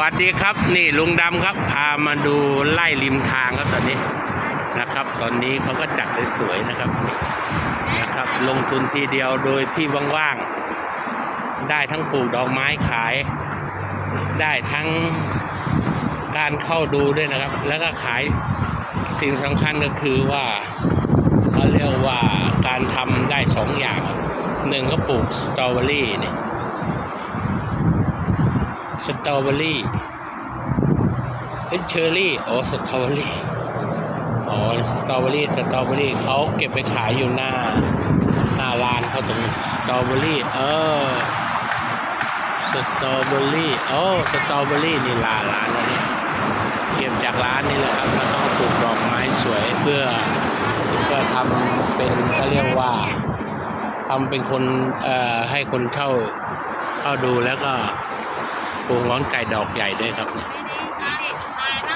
วัสดีครับนี่ลุงดำครับพามาดูไล่ริมทางครับตอนนี้นะครับ ตอนนี้เขาก็จัดสวยๆนะครับนี่นะครับ ลงทุนทีเดียวโดยที่ว่างๆได้ทั้งปลูกดอกไม้ขาย ได้ทั้งการเข้าดูด้วยนะครับ แล้วก็ขายสิ่งสำคัญก็คือว่าเขาเรียกว่าการทำได้สองอย่างหนึ่งก็ปลูกสตรอเบอรี่เนี่ย สตรอเบอรี่เอ้เชอร์รี่โอ๋อสตรอเบอรี่อ๋อสตรอเบอรี่สตรอเบอรี่เขาเก็บไปขายอยู่หน้า หน้าร้านเขาตรงนี้สตรอเบอรี่เออสตรอเบอรี่โอ้สตรอเบอรี่นี่ลาร้านแล้วเนี่ยเก็บจากร้านนี่แหละครับแล้วเขาปลูกดอกไม้สวยเพื่อเพื่อทำเป็นเขาเรียกว่าทำเป็นคนเอ่อให้คนเช่าเข้าดูแล้วก็ ปรุงร้อนไก่ดอกใหญ่ด้วยครับเนี่ย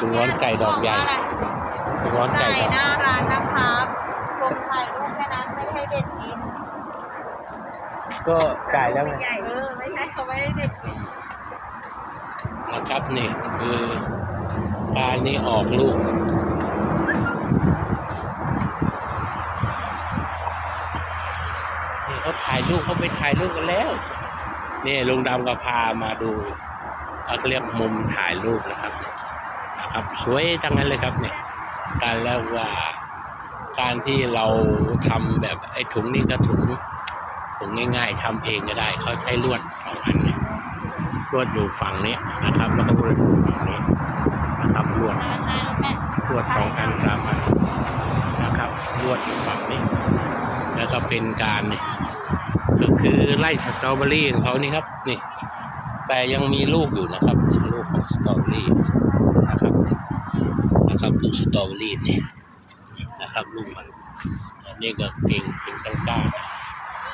ปรุงร้อนไก่ดอกใหญ่ปรุงร้อนไก่จ่ายดอกหน้าร้านนะครับชมถ่ายรูปแค่นั้นไม่ใช่เด็ดกินก็จ่ายแล้วไงเออไม่ใช่เขาไม่ได้เด็ดกินนะครับนี่คือการนี้ออกลูกนี่เขาถ่ายรูปเขาไปถ่ายรูปกันแล้วนี่ลุงดำก็พามาดู เขาเรียกมุมถ่ายรูปนะครับนะครับสวยทั้งนั้นเลยครับเนี่ยการแล้วว่าการที่เราทำแบบไอ้ถุงนี่ก็ถุงถุงง่าย ๆทำเองก็ได้เขาใช้ลวดสองอันเนี่ยลวดอยู่ฝั่งนี้นะครับ แล้วก็ลวดอยู่ฝั่งนี้นะครับลวดลวดสองอันสามอันนะครับลวดอยู่ฝั่งนี้ แล้วก็เป็นการนี่ก็คือไล่สตรอเบอรี่ของเขานี่ครับนี่ แต่ยังมีลูกอยู่นะครับลูกของสตรอเบอรี่นะครับนะครับลูกสตรอเบอรี่นี่นะครับลูกมันอันนี้ก็เก่งเป็นก้างๆนะ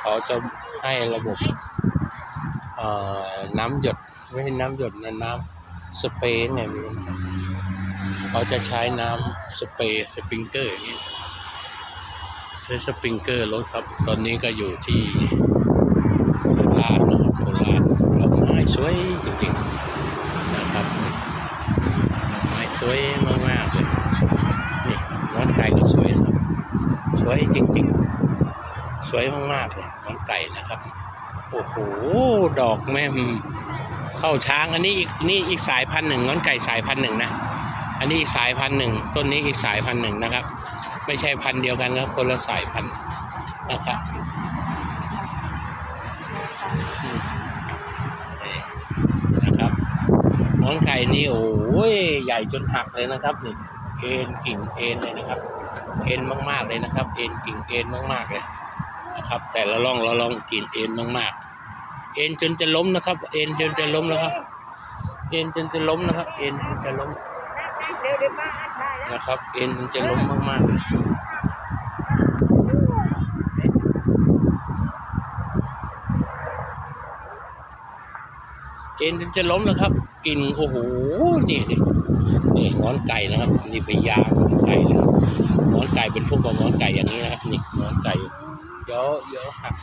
เขาจะให้ระบบเอ่อน้ำหยดไม่ใช่น้ำหยดนะน้ำสเปรย์ไงม่รู้นเขาจะใช้น้ำสเปรย์สปริงเกอร์อย่างนี้ใช้สปริงเกอร์รถครับ ตอนนี้ก็อยู่ที่โคราชนะครับโคราช สวยจริงๆนะครับไม้สวยมากๆเลยนี่น้อนไก่ก็สวยครับ สวยจริงๆ สวยมากๆเลยน้อนไก่นะครับ โอ้โห ดอกแม่มเข้าช้างอันนี้อีกนี่อีกสายพันธุ์หนึ่งน้อนไก่สายพันธุ์หนึ่งนะ อันนี้อีกสายพันธุ์หนึ่งต้นนี้อีกสายพันธุ์หนึ่งนะครับ ไม่ใช่พันธุ์เดียวกันครับคนละสายพันธุ์นะครับอืมนี่นะครับ น้อนไก่นี่โอ้ยใหญ่จนหักเลยนะครับนี่เอ็นกิ่งเอ็นเลยนะครับ เอ็นมากๆเลยนะครับ เอ็นกิ่งเอ็นมากๆเลยนะครับ แต่ละร่องละร่องกิ่งเอ็นมากๆ เอ็นจนจะล้มนะครับ เอ็นจนจะล้มแล้วครับ เอ็นจนจะล้มนะครับ เอ็นจนจะล้มเดี๋ยวเดี๋ยวป้าอัดได้แล้วนะครับ เอ็นจนจะล้มมากๆ เลยเอ็นจนจะล้มแล้วครับกินโอ้โหนี่นี่นี่งอนไก่นะครับนี่ไปยางงอนไก่เลยงอนไก่เป็นพวกงอนไก่อย่างนี้นะครับนี่งอนไก่เดี๋ยวเดี๋ยวหัก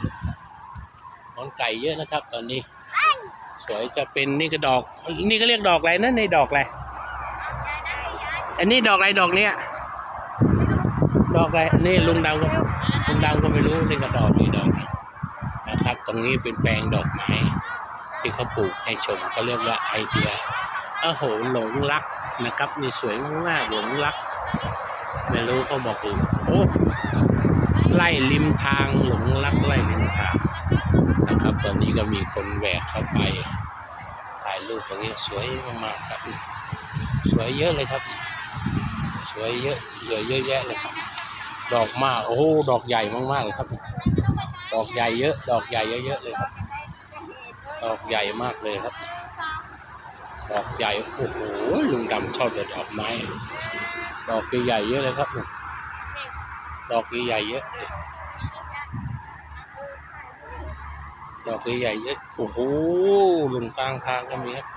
งอนไก่เยอะนะครับ ตอนนี้ สวยจะเป็นนี่ก็ดอก นี่ก็เรียกดอกอะไรนะในดอกอะไรอันนี้ดอกอะไรดอกเนี้ยดอกอะไรนี่ลุงดำก็ลุงดำก็ไม่รู้นี่ก็ดอกนี่ดอกนะครับ ตรงนี้เป็นแปลงดอกไม้ ที่เขาปลูกให้ชมเขาเรียกว่าไอเดียโอ้โหหลงรักนะครับนี่สวยมากๆหลงรัก ไม่รู้เขาบอกคือโอ้ไล่ริมทางหลงรักไล่ริมทางนะครับ ตอนนี้ก็มีคนแหวกเข้าไปถ่ายรูปตรงนี้สวยมากๆครับ สวยเยอะเลยครับ สวยเยอะสวยเยอะแยะเลยครับ ดอกมากโอ้ดอกใหญ่มากๆเลยครับ ดอกใหญ่เยอะ ดอกใหญ่เยอะๆเลยครับ ดอกใหญ่มากเลยครับดอกใหญ่โอ้โหลุงดำชอบแต่ดอกไม้ดอกใหญ่เยอะเลยครับดอกใหญ่เยอะดอกใหญ่เยอะโอ้โหลุงกลางทางก็มีครับ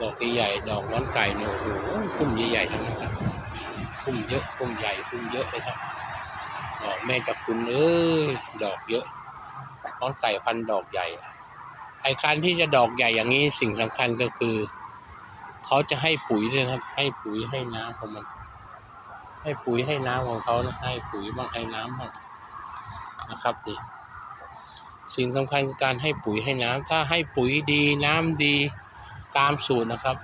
ดอกใหญ่ดอกร้อนไก่เนี่ยโอ้โหพุ่มใหญ่ๆทั้งนั้นครับพุ่มเยอะพุ่มใหญ่พุ่มเยอะเลยครับดอกแม่จับคุณเอ้ยดอกเยอะร้อนไก่พันดอกใหญ่ อ้การที่จะดอกใหญ่อย่างนี้สิ่งสำคัญก็คือ เขาจะให้ปุ๋ยด้วยครับ ให้ปุ๋ยให้น้ำของมัน ให้ปุ๋ยให้น้ำของเขานะให้ปุ๋ยบ้างให้น้ำบ้างนะครับดิสิ่งสำคัญคือการให้ปุ๋ยให้น้ำถ้าให้ปุ๋ยดีน้ำดีตามสูตรนะครับ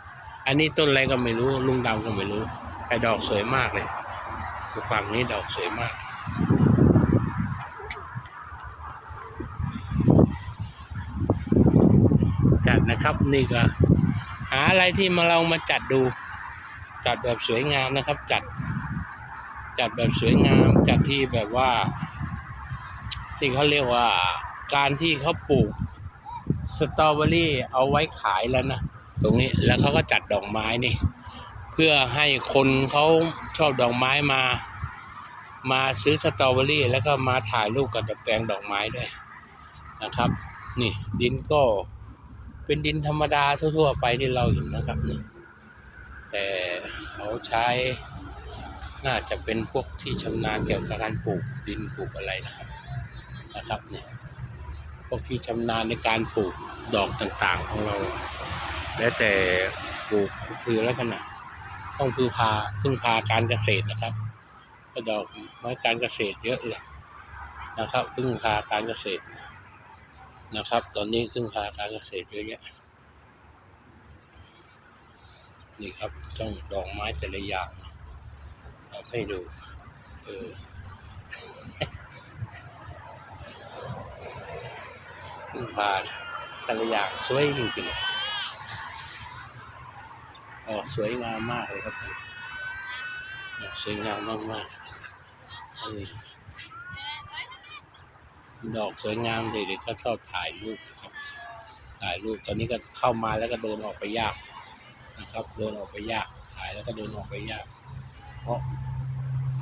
อันนี้ต้นอะไรก็ไม่รู้ลุงดำก็ไม่รู้แต่ดอกสวยมากเลยฝั่งนี้ดอกสวยมาก จัด นะครับนี่ก็หาอะไรที่มาเรามาจัดดู จัดแบบสวยงามนะครับ จัด จัดแบบสวยงาม จัดที่แบบว่า ที่เขาเรียกว่าการที่เขาปลูกสตรอเบอรี่เอาไว้ขายแล้วนะตรงนี้แล้วเขาก็จัดดอกไม้นี่ เพื่อให้คนเขาชอบดอกไม้มา มาซื้อสตรอเบอรี่ แล้วก็มาถ่ายรูปกับแปลงดอกไม้ด้วยนะครับ นี่ดินก็ เป็นดินธรรมดาทั่ว ๆ ไปที่เราเห็นนะครับนี่แต่เขาใช้น่าจะเป็นพวกที่ชำนาญเกี่ยวกับการปลูกดินปลูกอะไรนะครับนะครับเนี่ยพวกที่ชำนาญในการปลูกดอกต่างๆของเรา แล้วแต่ปลูกคือลักษณะต้องพึ่งพาพึ่งพาการเกษตรนะครับก็ดอกไม้การเกษตรเยอะเลยนะครับพึ่งพาการเกษตร นะครับ ตอนนี้พึ่งพาการเกษตรเยอะแยะนี่ครับต้องดอกไม้แต่ละอย่างเอาให้ดู เออพึ่งพาแต่ละอย่างสวยจริงๆออกสวยงามมากเลยครับ สวยงามมากๆเออ ดอกสวยงามเด็กๆก็ชอบถ่ายรูปครับ ถ่ายรูปตอนนี้ก็เข้ามาแล้วก็เดินออกไปยากนะครับ เดินออกไปยากถ่ายแล้วก็เดินออกไปยาก เพราะ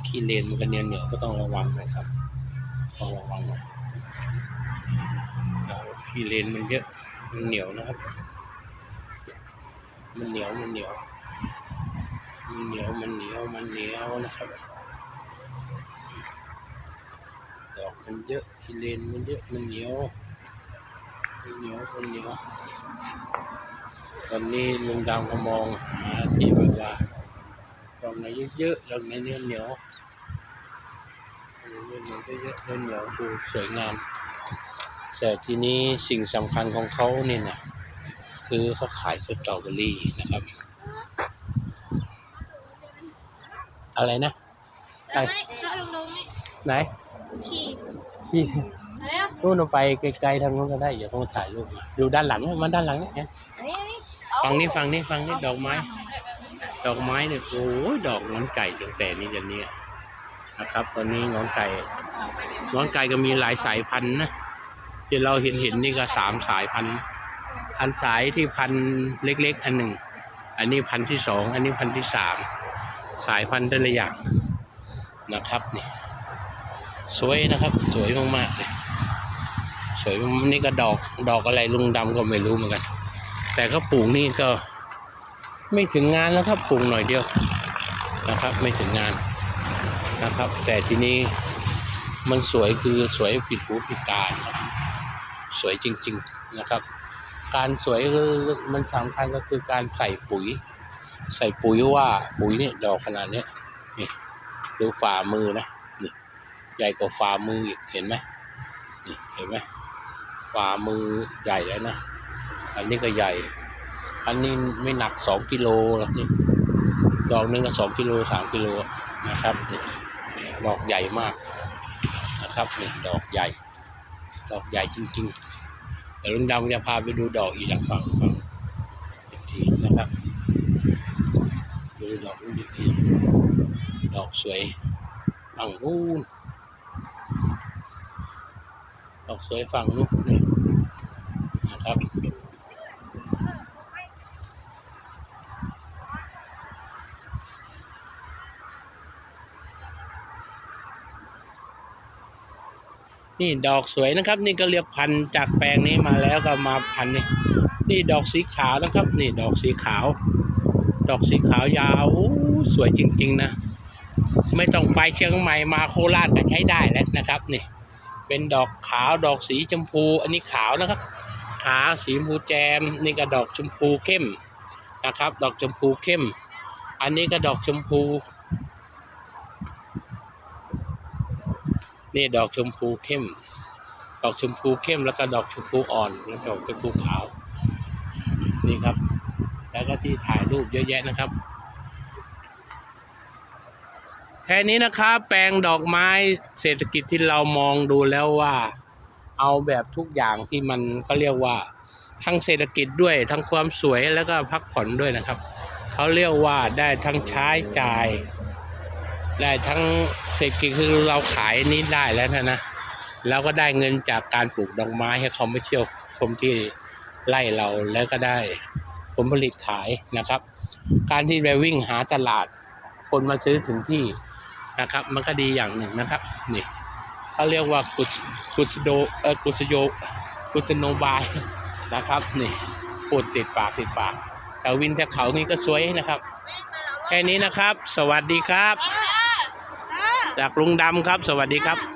ขี้เลนมันก็เนียวเหนียวก็ต้องระวังนะครับต้องระวังหน่อยขี้เลนมันเยอะมันเหนียวนะครับ มันเหนียวมันเหนียวมันเหนียวมันเหนียวมันเหนียวนะครับ ดอก มันเยอะขี้เลนมันเยอะมันเหนียวมันเหนียวมันเหนียวตอนนี้ลุงดำก็มองหาที่แบบว่าดอกไหนเยอะๆดอกไหนเหนียวเหนียวเหนียวเหนียวเยอะๆเหนียวเหนียวดูสวยงามแต่ทีนี้สิ่งสำคัญของเขานี่นะคือเขาขายสตรอเบอรี่นะครับ อะไรนะได้ไหมถ้าลงลงนี่ไหน ฉี่ที่อะไรอะนู่นเอาไปไกลๆทางนู้นก็ได้เดี๋ยวเขาถ่ายรูปมาดูด้านหลังเนี่ยมาด้านหลังเนี่ยอันนี้อันนี้ฟังนี่ฟังนี่ฟังนี่ดอกไม้ ดอกไม้เนี่ยโอ้ยดอกงอนไก่ตั้งแต่นี้จนเนี้ยนะครับ ตอนนี้งอนไก่งอนไก่ก็มีหลายสายพันธุ์นะที่เราเห็นเห็นนี่ก็สามสายพันธุ์อันสายที่พันธุ์เล็ก ๆ อันหนึ่งอันนี้พันธุ์ที่สองอันนี้พันธุ์ที่สามสายพันธุ์แต่ละอย่างนะครับนี่ สวยนะครับ สวยมากๆเลยสวยนี่ก็ดอกดอกอะไรลุงดำก็ไม่รู้เหมือนกัน แต่ก็ปลูกนี่ก็ไม่ถึงงานแล้วครับปลูกหน่อยเดียวนะครับ ไม่ถึงงานนะครับ แต่ทีนี้มันสวยคือสวยผิดหูผิดตานะครับสวยจริง ๆนะครับ การสวยคือมันสำคัญก็คือการใส่ปุ๋ย ใส่ปุ๋ยว่าปุ๋ยเนี่ยดอกขนาดเนี้ยนี่ดูฝ่ามือนะ ใหญ่กว่าฝ่ามืออีกเห็นไหมนี่เห็นไหมฝ่ามือใหญ่แล้วนะ อันนี้ก็ใหญ่ อันนี้ไม่หนักสองกิโลหรอกนี่ดอกหนึงก็สองกิโลสามกิโลนะครับนี่ดอกใหญ่มากนะครับนี่ดอกใหญ่ ดอกใหญ่จริงๆเดี๋ยวลุงดำจะพาไปดูดอกอีกอย่งฝั่งฝั่งอีกทีนะครับดูดอกอีกทีดอกสวยฝั่งนู้น ดอกสวยฝั่งนู้นนี่นะครับนี่ดอกสวยนะครับ นี่ก็เรียกพันธุ์จากแปลงนี้มาแล้วก็มาพันนี่นี่ดอกสีขาวนะครับ นี่ดอกสีขาว ดอกสีขาวยาวสวยจริง ๆ นะ ไม่ต้องไปเชียงใหม่มาโคราชก็ใช้ได้แล้วนะครับ นี่ เป็นดอกขาวดอกสีชมพู อันนี้ขาวนะครับ ขาวสีชมพูแจม นี่ก็ดอกชมพูเข้มนะครับ ดอกชมพูเข้ม อันนี้ก็ดอกชมพู นี่ดอกชมพูเข้ม ดอกชมพูเข้มแล้วก็ดอกชมพูอ่อนแล้วก็ดอกชมพูขาว นี่ครับ แล้วก็ที่ถ่ายรูปเยอะแยะนะครับ แค่นี้นะครับแปลงดอกไม้เศรษฐกิจที่เรามองดูแล้วว่า เอาแบบทุกอย่างที่มันก็เรียกว่า ทั้งเศรษฐกิจด้วยทั้งความสวยแล้วก็พักผ่อนด้วยนะครับ เขาเรียกว่าได้ทั้งใช้จ่าย ได้ทั้งเศรษฐกิจคือเราขายนี้ได้แล้วนะนะแล้วก็ได้เงินจากการปลูกดอกไม้ให้เขามาเที่ยวชมที่ไร่เราแล้วก็ได้ผลผลิตขายนะครับ การที่ไปวิ่งหาตลาดคนมาซื้อถึงที่ นะครับ มันก็ดีอย่างหนึ่งนะครับนี่เขาเรียกว่ากุศกุศโดเออกุศโยกุศโนบายนะครับนี่พูดติดปากติดปาก แต่วินแถวเขานี่ก็สวยนะครับ แค่นี้นะครับ สวัสดีครับ จากลุงดำครับ สวัสดีครับ